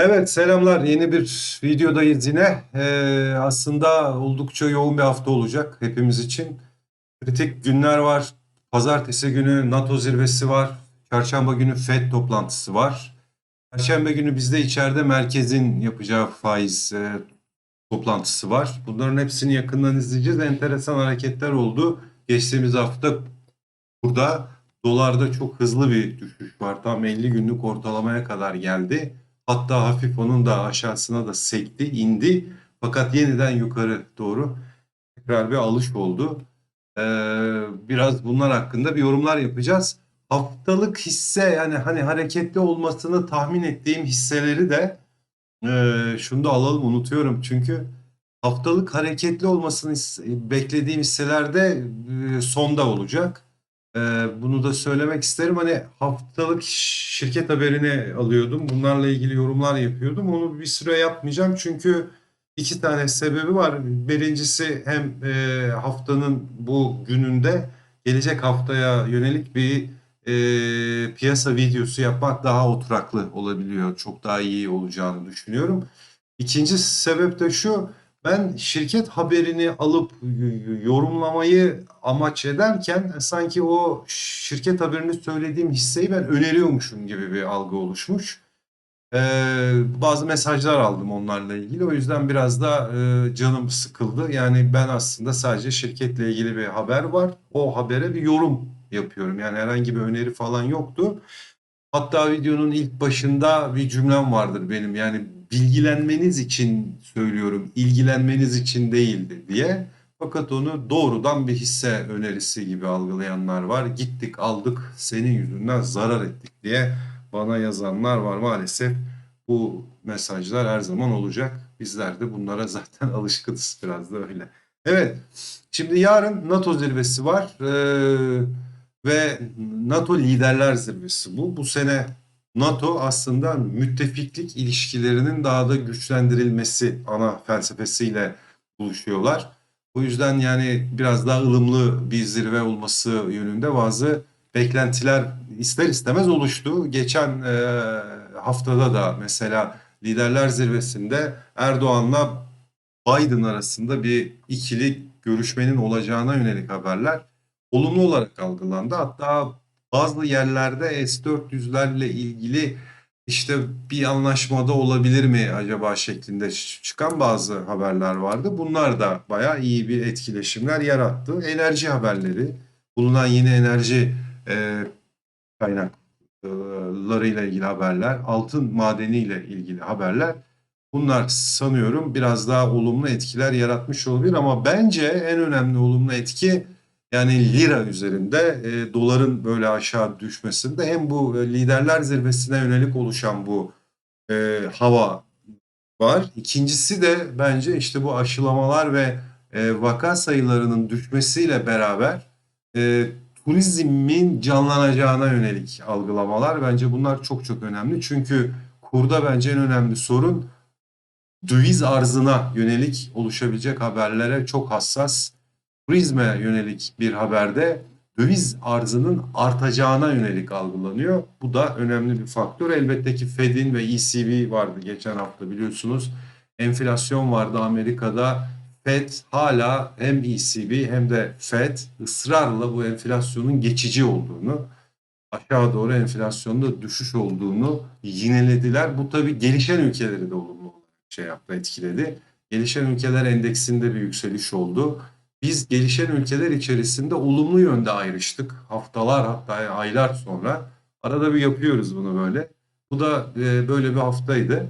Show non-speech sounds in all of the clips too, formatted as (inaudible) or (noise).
Evet, selamlar. Yeni bir videodayız yine. Ee, aslında oldukça yoğun bir hafta olacak hepimiz için. Kritik günler var. Pazartesi günü NATO zirvesi var. Çarşamba günü FED toplantısı var. Perşembe günü bizde içeride merkezin yapacağı faiz e, toplantısı var. Bunların hepsini yakından izleyeceğiz. Enteresan hareketler oldu. Geçtiğimiz hafta burada dolarda çok hızlı bir düşüş var. Tam 50 günlük ortalamaya kadar geldi. Hatta hafif onun da aşağısına da sekti, indi. Fakat yeniden yukarı doğru tekrar bir alış oldu. Ee, biraz bunlar hakkında bir yorumlar yapacağız. Haftalık hisse yani hani hareketli olmasını tahmin ettiğim hisseleri de e, şunu da alalım unutuyorum çünkü haftalık hareketli olmasını beklediğim hisselerde e, sonda olacak. Ee, bunu da söylemek isterim. Hani haftalık şirket haberini alıyordum. Bunlarla ilgili yorumlar yapıyordum. Onu bir süre yapmayacağım çünkü iki tane sebebi var. Birincisi hem e, haftanın bu gününde gelecek haftaya yönelik bir e, piyasa videosu yapmak daha oturaklı olabiliyor. Çok daha iyi olacağını düşünüyorum. İkinci sebep de şu. Ben şirket haberini alıp yorumlamayı amaç ederken sanki o şirket haberini söylediğim hisseyi ben öneriyormuşum gibi bir algı oluşmuş. Ee, bazı mesajlar aldım onlarla ilgili. O yüzden biraz da e, canım sıkıldı. Yani ben aslında sadece şirketle ilgili bir haber var. O habere bir yorum yapıyorum. Yani herhangi bir öneri falan yoktu. Hatta videonun ilk başında bir cümlem vardır benim. Yani bilgilenmeniz için söylüyorum, ilgilenmeniz için değildi diye. Fakat onu doğrudan bir hisse önerisi gibi algılayanlar var. Gittik aldık senin yüzünden zarar ettik diye bana yazanlar var. Maalesef bu mesajlar her zaman olacak. Bizler de bunlara zaten (laughs) alışkınız biraz da öyle. Evet, şimdi yarın NATO zirvesi var. Ee, ve NATO Liderler Zirvesi bu. Bu sene NATO aslında müttefiklik ilişkilerinin daha da güçlendirilmesi ana felsefesiyle buluşuyorlar. O yüzden yani biraz daha ılımlı bir zirve olması yönünde bazı beklentiler ister istemez oluştu. Geçen e, haftada da mesela Liderler Zirvesi'nde Erdoğan'la Biden arasında bir ikili görüşmenin olacağına yönelik haberler olumlu olarak algılandı. Hatta bazı yerlerde S-400'lerle ilgili işte bir anlaşmada olabilir mi acaba şeklinde çıkan bazı haberler vardı. Bunlar da bayağı iyi bir etkileşimler yarattı. Enerji haberleri, bulunan yeni enerji e, kaynaklarıyla ilgili haberler, altın madeniyle ilgili haberler Bunlar sanıyorum biraz daha olumlu etkiler yaratmış olabilir ama bence en önemli olumlu etki yani lira üzerinde e, doların böyle aşağı düşmesinde hem bu e, liderler zirvesine yönelik oluşan bu e, hava var. İkincisi de bence işte bu aşılamalar ve e, vaka sayılarının düşmesiyle beraber e, turizmin canlanacağına yönelik algılamalar bence bunlar çok çok önemli. Çünkü kurda bence en önemli sorun döviz arzına yönelik oluşabilecek haberlere çok hassas. Turizme yönelik bir haberde döviz arzının artacağına yönelik algılanıyor. Bu da önemli bir faktör. Elbette ki Fed'in ve ECB vardı geçen hafta biliyorsunuz. Enflasyon vardı Amerika'da. Fed hala hem ECB hem de Fed ısrarla bu enflasyonun geçici olduğunu, aşağı doğru enflasyonda düşüş olduğunu yinelediler. Bu tabii gelişen ülkeleri de olumlu şey yaptı, etkiledi. Gelişen ülkeler endeksinde bir yükseliş oldu. Biz gelişen ülkeler içerisinde olumlu yönde ayrıştık. Haftalar hatta aylar sonra. Arada bir yapıyoruz bunu böyle. Bu da e, böyle bir haftaydı.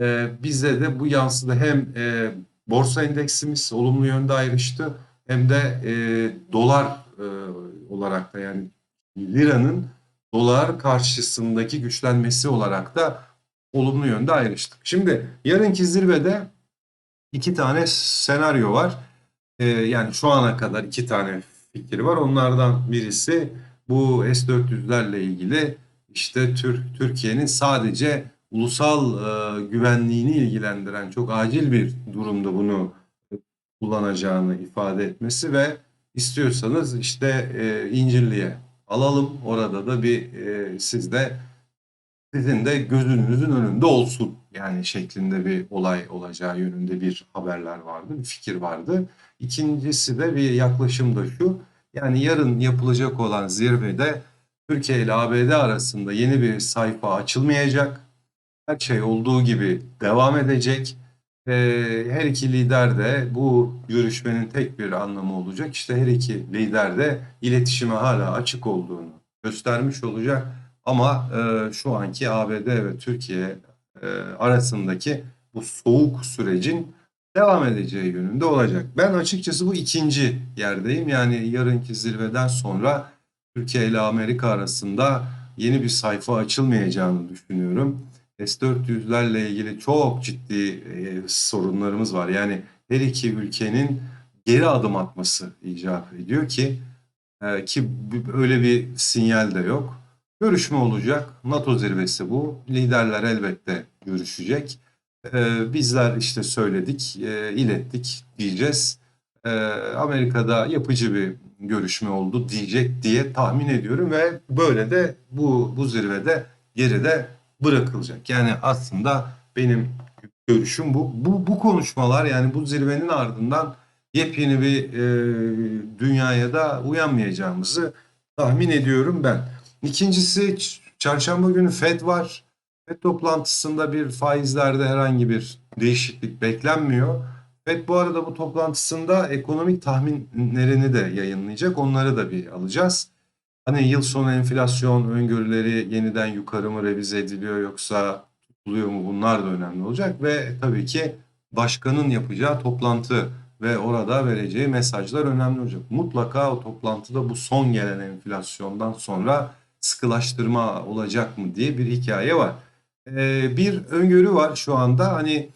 E, bize de bu yansıdı. Hem e, borsa endeksimiz olumlu yönde ayrıştı. Hem de e, dolar e, olarak da yani liranın dolar karşısındaki güçlenmesi olarak da olumlu yönde ayrıştık. Şimdi yarınki zirvede iki tane senaryo var. Ee, yani şu ana kadar iki tane fikir var. Onlardan birisi bu S-400'lerle ilgili işte Tür Türkiye'nin sadece ulusal e, güvenliğini ilgilendiren çok acil bir durumda bunu kullanacağını ifade etmesi ve istiyorsanız işte e, İncirli'ye alalım. Orada da bir e, siz de sizin de gözünüzün önünde olsun yani şeklinde bir olay olacağı yönünde bir haberler vardı, bir fikir vardı. İkincisi de bir yaklaşım da şu. Yani yarın yapılacak olan zirvede Türkiye ile ABD arasında yeni bir sayfa açılmayacak. Her şey olduğu gibi devam edecek. Ee, her iki lider de bu görüşmenin tek bir anlamı olacak. İşte her iki lider de iletişime hala açık olduğunu göstermiş olacak. Ama e, şu anki ABD ve Türkiye e, arasındaki bu soğuk sürecin devam edeceği yönünde olacak. Ben açıkçası bu ikinci yerdeyim. Yani yarınki zirveden sonra Türkiye ile Amerika arasında yeni bir sayfa açılmayacağını düşünüyorum. S-400'lerle ilgili çok ciddi e, sorunlarımız var. Yani her iki ülkenin geri adım atması icap ediyor ki e, ki öyle bir sinyal de yok. Görüşme olacak. NATO zirvesi bu. Liderler elbette görüşecek. E, bizler işte söyledik, e, ilettik diyeceğiz. E, Amerika'da yapıcı bir görüşme oldu diyecek diye tahmin ediyorum ve böyle de bu bu zirvede geride bırakılacak. Yani aslında benim görüşüm bu. Bu, bu konuşmalar yani bu zirvenin ardından yepyeni bir e, dünyaya da uyanmayacağımızı tahmin ediyorum ben. İkincisi çarşamba günü Fed var. Fed toplantısında bir faizlerde herhangi bir değişiklik beklenmiyor. Fed bu arada bu toplantısında ekonomik tahminlerini de yayınlayacak. Onları da bir alacağız. Hani yıl sonu enflasyon öngörüleri yeniden yukarı mı revize ediliyor yoksa tutuluyor mu bunlar da önemli olacak. Ve tabii ki başkanın yapacağı toplantı ve orada vereceği mesajlar önemli olacak. Mutlaka o toplantıda bu son gelen enflasyondan sonra sıkılaştırma olacak mı diye bir hikaye var. Ee, bir öngörü var şu anda hani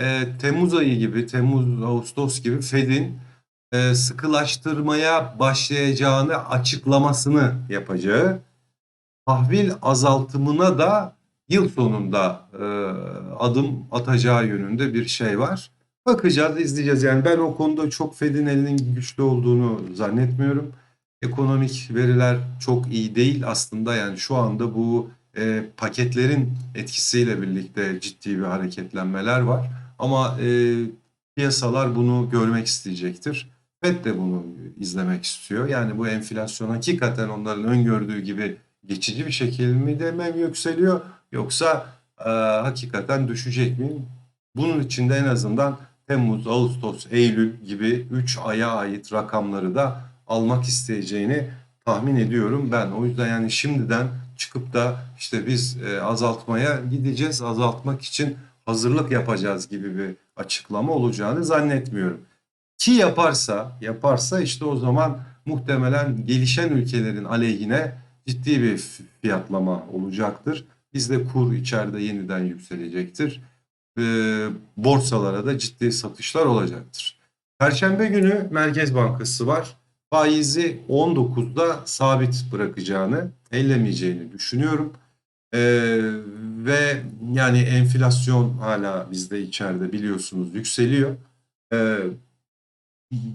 e, Temmuz ayı gibi, Temmuz, Ağustos gibi Fed'in e, sıkılaştırmaya başlayacağını açıklamasını yapacağı, tahvil azaltımına da yıl sonunda e, adım atacağı yönünde bir şey var. Bakacağız, izleyeceğiz. Yani ben o konuda çok Fed'in elinin güçlü olduğunu zannetmiyorum. Ekonomik veriler çok iyi değil aslında. Yani şu anda bu e, paketlerin etkisiyle birlikte ciddi bir hareketlenmeler var. Ama e, piyasalar bunu görmek isteyecektir. FED de bunu izlemek istiyor. Yani bu enflasyon hakikaten onların öngördüğü gibi geçici bir şekilde mi de mi yükseliyor yoksa e, hakikaten düşecek mi? Bunun için de en azından Temmuz, Ağustos, Eylül gibi 3 aya ait rakamları da almak isteyeceğini tahmin ediyorum ben. O yüzden yani şimdiden çıkıp da işte biz e, azaltmaya gideceğiz, azaltmak için hazırlık yapacağız gibi bir açıklama olacağını zannetmiyorum. Ki yaparsa, yaparsa işte o zaman muhtemelen gelişen ülkelerin aleyhine ciddi bir fiyatlama olacaktır. Bizde kur içeride yeniden yükselecektir. Ee, borsalara da ciddi satışlar olacaktır. Perşembe günü Merkez Bankası var. Faizi 19'da sabit bırakacağını, ellemeyeceğini düşünüyorum. Ee, ve yani enflasyon hala bizde içeride biliyorsunuz yükseliyor. Ee,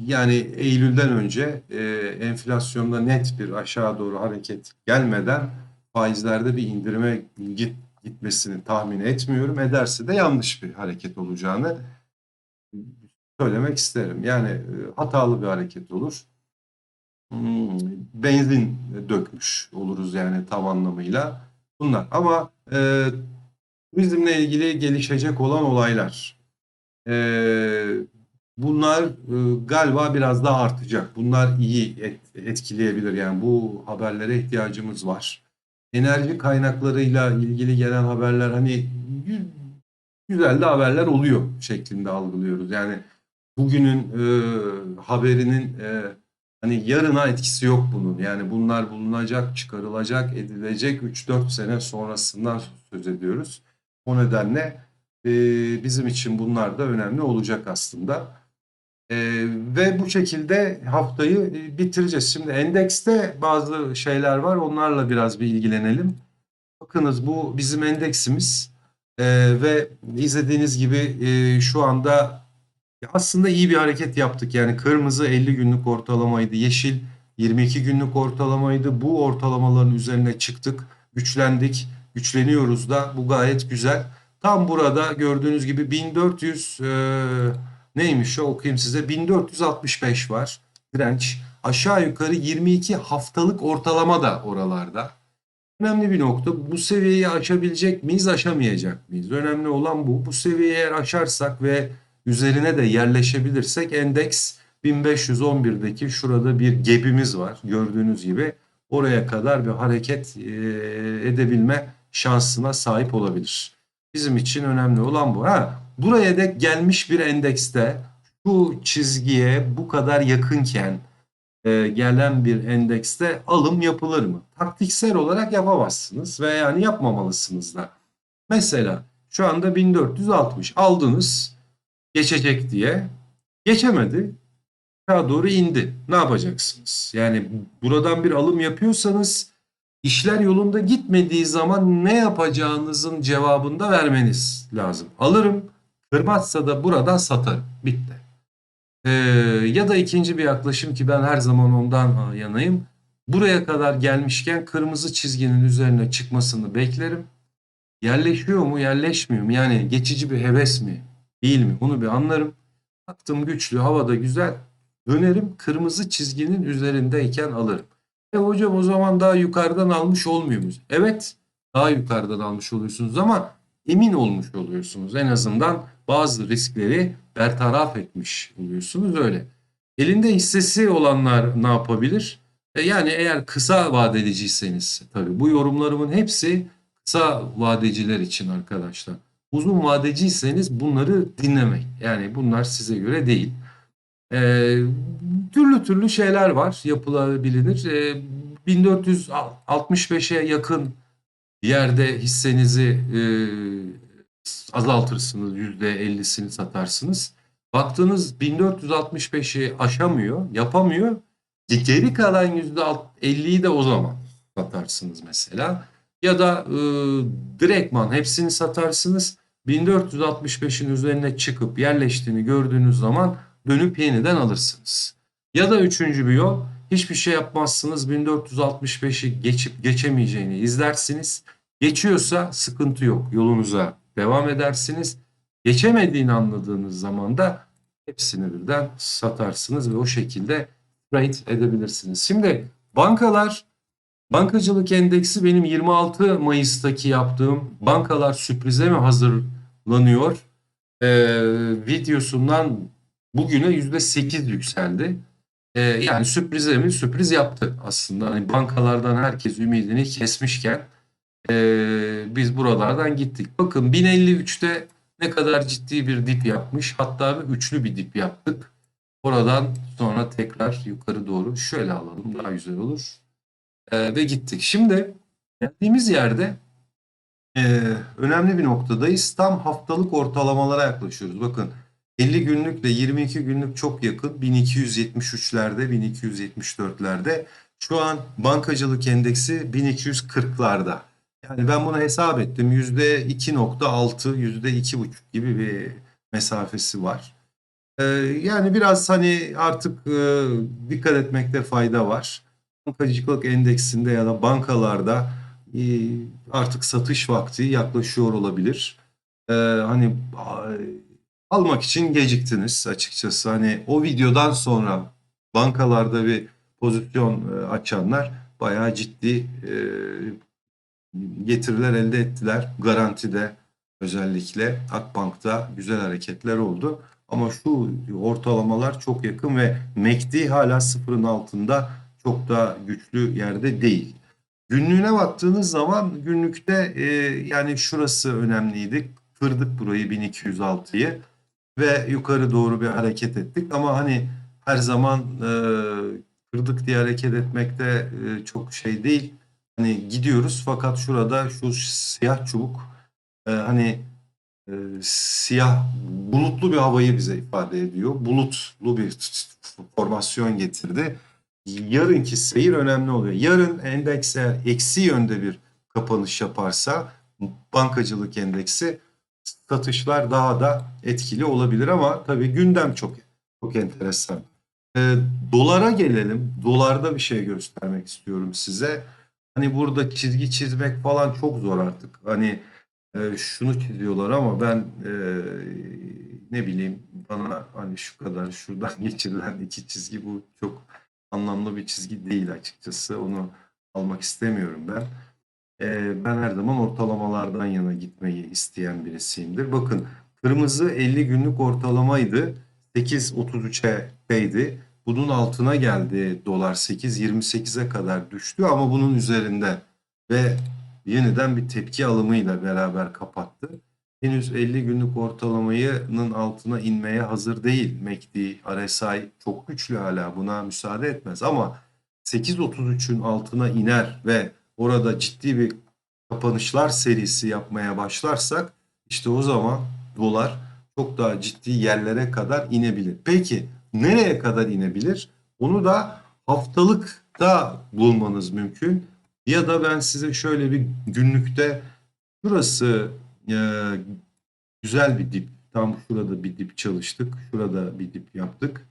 yani Eylül'den önce e, enflasyonda net bir aşağı doğru hareket gelmeden faizlerde bir indirime git, gitmesini tahmin etmiyorum. Ederse de yanlış bir hareket olacağını söylemek isterim. Yani e, hatalı bir hareket olur. Hmm, benzin dökmüş oluruz yani tam anlamıyla bunlar. Ama e, turizmle ilgili gelişecek olan olaylar. E, bunlar e, galiba biraz daha artacak. Bunlar iyi et, etkileyebilir. Yani bu haberlere ihtiyacımız var. Enerji kaynaklarıyla ilgili gelen haberler hani gü- güzel de haberler oluyor şeklinde algılıyoruz. Yani bugünün e, haberinin e, hani yarına etkisi yok bunun. Yani bunlar bulunacak, çıkarılacak, edilecek 3-4 sene sonrasından söz ediyoruz. O nedenle e, bizim için bunlar da önemli olacak aslında. E, ve bu şekilde haftayı e, bitireceğiz. Şimdi endekste bazı şeyler var. Onlarla biraz bir ilgilenelim. Bakınız bu bizim endeksimiz E, ve izlediğiniz gibi e, şu anda aslında iyi bir hareket yaptık. Yani kırmızı 50 günlük ortalamaydı. Yeşil 22 günlük ortalamaydı. Bu ortalamaların üzerine çıktık. Güçlendik. güçleniyoruz da bu gayet güzel. Tam burada gördüğünüz gibi 1400 e, neymiş o okuyayım size 1465 var direnç. Aşağı yukarı 22 haftalık ortalama da oralarda. Önemli bir nokta. Bu seviyeyi aşabilecek miyiz, aşamayacak mıyız? Önemli olan bu. Bu seviyeyi eğer aşarsak ve üzerine de yerleşebilirsek endeks 1511'deki şurada bir gebimiz var. Gördüğünüz gibi oraya kadar bir hareket e, edebilme şansına sahip olabilir. Bizim için önemli olan bu. Ha, buraya dek gelmiş bir endekste bu çizgiye bu kadar yakınken e, gelen bir endekste alım yapılır mı? Taktiksel olarak yapamazsınız ve yani yapmamalısınız da. Mesela şu anda 1460 aldınız geçecek diye geçemedi aşağı doğru indi. Ne yapacaksınız? Yani buradan bir alım yapıyorsanız işler yolunda gitmediği zaman ne yapacağınızın cevabını da vermeniz lazım. Alırım, kırmazsa da buradan satarım. Bitti. Ee, ya da ikinci bir yaklaşım ki ben her zaman ondan yanayım. Buraya kadar gelmişken kırmızı çizginin üzerine çıkmasını beklerim. Yerleşiyor mu, yerleşmiyor mu? Yani geçici bir heves mi, değil mi? Onu bir anlarım. Baktım güçlü, havada güzel. Dönerim kırmızı çizginin üzerindeyken alırım. E hocam o zaman daha yukarıdan almış olmuyor muyuz? Evet daha yukarıdan almış oluyorsunuz ama emin olmuş oluyorsunuz. En azından bazı riskleri bertaraf etmiş oluyorsunuz öyle. Elinde hissesi olanlar ne yapabilir? E yani eğer kısa vadediciyseniz tabii bu yorumlarımın hepsi kısa vadeciler için arkadaşlar. Uzun vadeciyseniz bunları dinlemek. Yani bunlar size göre değil. E, türlü türlü şeyler var yapılabilir. E, 1465'e yakın yerde hissenizi e, azaltırsınız. %50'sini satarsınız. Baktığınız 1465'i aşamıyor, yapamıyor. Geri kalan %50'yi de o zaman satarsınız mesela. Ya da e, direktman hepsini satarsınız. 1465'in üzerine çıkıp yerleştiğini gördüğünüz zaman dönüp yeniden alırsınız. Ya da üçüncü bir yol hiçbir şey yapmazsınız 1465'i geçip geçemeyeceğini izlersiniz. Geçiyorsa sıkıntı yok yolunuza devam edersiniz. Geçemediğini anladığınız zaman da hepsini birden satarsınız ve o şekilde trade edebilirsiniz. Şimdi bankalar bankacılık endeksi benim 26 Mayıs'taki yaptığım bankalar sürprize mi hazırlanıyor ee, videosundan bugüne %8 yükseldi. Ee, yani sürprize mi? Sürpriz yaptı aslında. Hani bankalardan herkes ümidini kesmişken ee, biz buralardan gittik. Bakın 1053'te ne kadar ciddi bir dip yapmış. Hatta bir üçlü bir dip yaptık. Oradan sonra tekrar yukarı doğru şöyle alalım daha güzel olur. Ee, ve gittik. Şimdi geldiğimiz yerde e, önemli bir noktadayız. Tam haftalık ortalamalara yaklaşıyoruz. Bakın 50 günlükle 22 günlük çok yakın. 1273'lerde, 1274'lerde. Şu an bankacılık endeksi 1240'larda. Yani ben bunu hesap ettim. %2.6, %2.5 gibi bir mesafesi var. Ee, yani biraz hani artık e, dikkat etmekte fayda var. Bankacılık endeksinde ya da bankalarda e, artık satış vakti yaklaşıyor olabilir. Ee, hani almak için geciktiniz açıkçası. Hani o videodan sonra bankalarda bir pozisyon e, açanlar bayağı ciddi e, getiriler elde ettiler. Garantide özellikle Akbank'ta güzel hareketler oldu. Ama şu ortalamalar çok yakın ve MACD hala sıfırın altında çok da güçlü yerde değil. Günlüğüne baktığınız zaman günlükte e, yani şurası önemliydi. Kırdık burayı 1206'yı ve yukarı doğru bir hareket ettik. Ama hani her zaman e, kırdık diye hareket etmekte e, çok şey değil. Hani gidiyoruz fakat şurada şu siyah çubuk e, hani e, siyah bulutlu bir havayı bize ifade ediyor. Bulutlu bir formasyon getirdi. Yarınki seyir önemli oluyor. Yarın endeks eğer eksi yönde bir kapanış yaparsa bankacılık endeksi satışlar daha da etkili olabilir ama tabii gündem çok çok enteresan. E, dolara gelelim. Dolarda bir şey göstermek istiyorum size. Hani burada çizgi çizmek falan çok zor artık. Hani e, şunu çiziyorlar ama ben e, ne bileyim bana hani şu kadar şuradan (laughs) geçirilen iki çizgi bu çok anlamlı bir çizgi değil açıkçası. Onu almak istemiyorum ben. E, ben her zaman ortalamalardan yana gitmeyi isteyen birisiyimdir. Bakın kırmızı 50 günlük ortalamaydı. 8.33'eydi. Bunun altına geldi dolar 8.28'e kadar düştü ama bunun üzerinde ve yeniden bir tepki alımıyla beraber kapattı. Henüz 50 günlük ortalamayının altına inmeye hazır değil. MACD, RSI çok güçlü hala buna müsaade etmez ama 8.33'ün altına iner ve orada ciddi bir kapanışlar serisi yapmaya başlarsak işte o zaman dolar çok daha ciddi yerlere kadar inebilir. Peki nereye kadar inebilir? Onu da haftalıkta bulmanız mümkün. Ya da ben size şöyle bir günlükte şurası e, güzel bir dip. Tam şurada bir dip çalıştık. Şurada bir dip yaptık.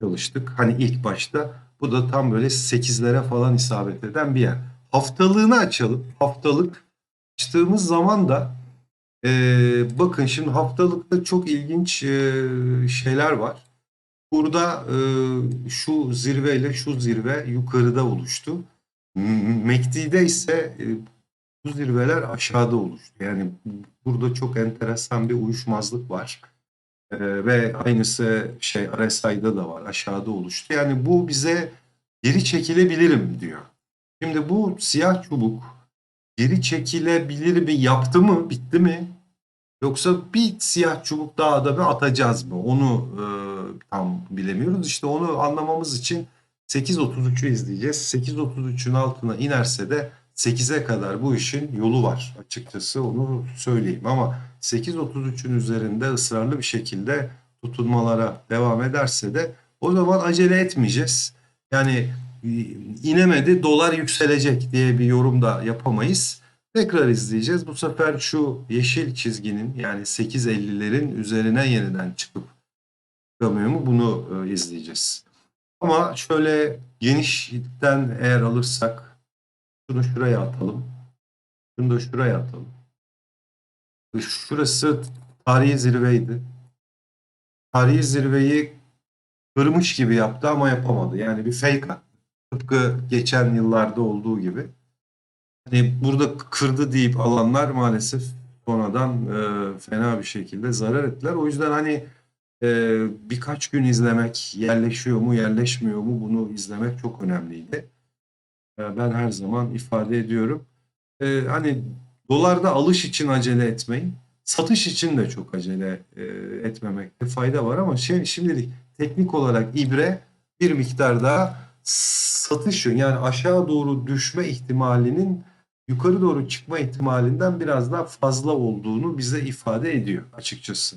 Çalıştık. Hani ilk başta bu da tam böyle 8'lere falan isabet eden bir yer. Haftalığını açalım. Haftalık açtığımız zaman da e, bakın şimdi haftalıkta çok ilginç e, şeyler var. Burada e, şu zirve ile şu zirve yukarıda oluştu. MACD'de ise e, bu zirveler aşağıda oluştu. Yani burada çok enteresan bir uyuşmazlık var. E, ve aynısı şey RSI'da da var aşağıda oluştu. Yani bu bize geri çekilebilirim diyor. Şimdi bu siyah çubuk geri çekilebilir mi yaptı mı bitti mi? Yoksa bir siyah çubuk daha da bir atacağız mı? Onu e, tam bilemiyoruz. İşte onu anlamamız için 8.33'ü izleyeceğiz. 8.33'ün altına inerse de 8'e kadar bu işin yolu var. Açıkçası onu söyleyeyim ama 8.33'ün üzerinde ısrarlı bir şekilde tutunmalara devam ederse de o zaman acele etmeyeceğiz. Yani e, inemedi dolar yükselecek diye bir yorum da yapamayız. Tekrar izleyeceğiz. Bu sefer şu yeşil çizginin yani 8.50'lerin üzerine yeniden çıkıp çıkamıyor mu bunu e, izleyeceğiz. Ama şöyle genişlikten eğer alırsak şunu şuraya atalım. Şunu da şuraya atalım. Şurası tarihi zirveydi. Tarihi zirveyi kırmış gibi yaptı ama yapamadı. Yani bir fake attı. Tıpkı geçen yıllarda olduğu gibi. Hani burada kırdı deyip alanlar maalesef sonradan e, fena bir şekilde zarar ettiler. O yüzden hani e, birkaç gün izlemek, yerleşiyor mu, yerleşmiyor mu bunu izlemek çok önemliydi. E, ben her zaman ifade ediyorum. E, hani dolarda alış için acele etmeyin. Satış için de çok acele e, etmemekte fayda var ama şey, şimdilik teknik olarak ibre bir miktar daha satış yönü yani aşağı doğru düşme ihtimalinin yukarı doğru çıkma ihtimalinden biraz daha fazla olduğunu bize ifade ediyor açıkçası.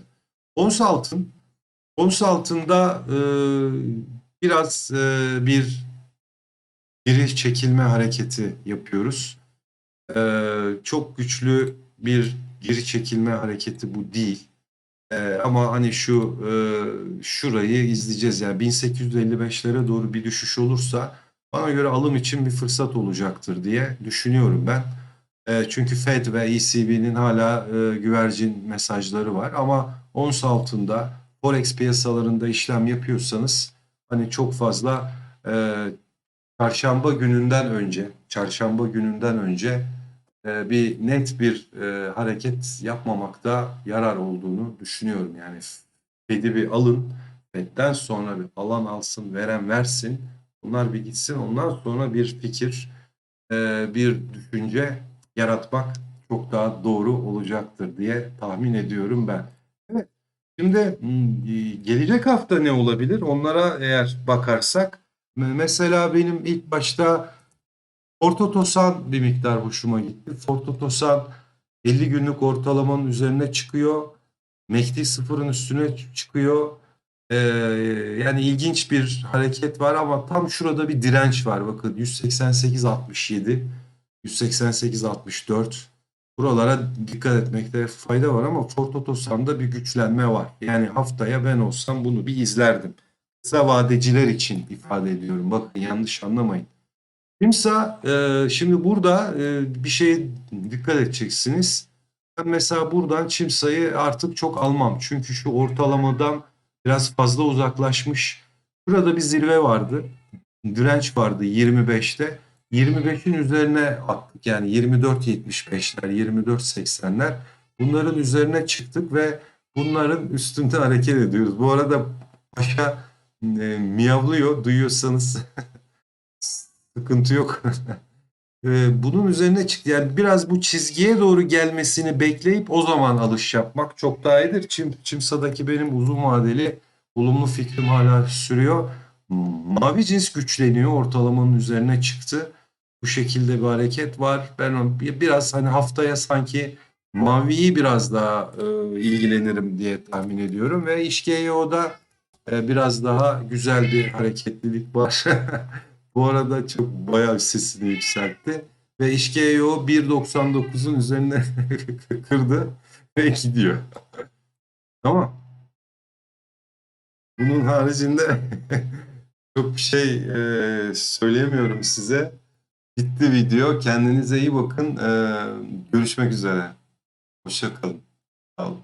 Ons altın, ons altında e, biraz e, bir geri çekilme hareketi yapıyoruz. E, çok güçlü bir geri çekilme hareketi bu değil. E, ama hani şu e, şurayı izleyeceğiz yani 1855'lere doğru bir düşüş olursa bana göre alım için bir fırsat olacaktır diye düşünüyorum ben. E, çünkü Fed ve ECB'nin hala e, güvercin mesajları var ama ons altında forex piyasalarında işlem yapıyorsanız hani çok fazla e, çarşamba gününden önce çarşamba gününden önce e, bir net bir e, hareket yapmamakta yarar olduğunu düşünüyorum. Yani Fed'i bir alın, Fed'den sonra bir alan alsın, veren versin. Bunlar bir gitsin. Ondan sonra bir fikir, e, bir düşünce yaratmak çok daha doğru olacaktır diye tahmin ediyorum ben. Evet. Şimdi gelecek hafta ne olabilir? Onlara eğer bakarsak mesela benim ilk başta Fortotosan bir miktar hoşuma gitti. Fortotosan 50 günlük ortalamanın üzerine çıkıyor. Mekti sıfırın üstüne çıkıyor. Ee, yani ilginç bir hareket var ama tam şurada bir direnç var. Bakın 188.67, 188.64. Buralara dikkat etmekte fayda var ama Fortotosan'da bir güçlenme var. Yani haftaya ben olsam bunu bir izlerdim. Kısa vadeciler için ifade ediyorum. Bakın yanlış anlamayın. Timsa e, şimdi burada e, bir şeye dikkat edeceksiniz. Ben mesela buradan Çimsa'yı artık çok almam. Çünkü şu ortalamadan biraz fazla uzaklaşmış. Burada bir zirve vardı. Direnç vardı 25'te. 25'in üzerine attık. Yani 24.75'ler, 24.80'ler. Bunların üzerine çıktık ve bunların üstünde hareket ediyoruz. Bu arada paşa e, miyavlıyor. Duyuyorsanız (laughs) sıkıntı yok. (laughs) E, bunun üzerine çıktı. Yani biraz bu çizgiye doğru gelmesini bekleyip o zaman alış yapmak çok daha iyidir. Çim, Çimsa'daki benim uzun vadeli olumlu fikrim hala sürüyor. Mavi cins güçleniyor. Ortalamanın üzerine çıktı. Bu şekilde bir hareket var. Ben biraz hani haftaya sanki maviyi biraz daha e, ilgilenirim diye tahmin ediyorum. Ve İşGEO'da biraz daha güzel bir hareketlilik var. (laughs) Bu arada çok bayağı sesini yükseltti. Ve İşGEO 1.99'un üzerine (laughs) kırdı ve gidiyor. Tamam. Bunun haricinde (laughs) çok bir şey e, söyleyemiyorum size. Bitti video. Kendinize iyi bakın. E, görüşmek üzere. Hoşça kalın. Sağ olun.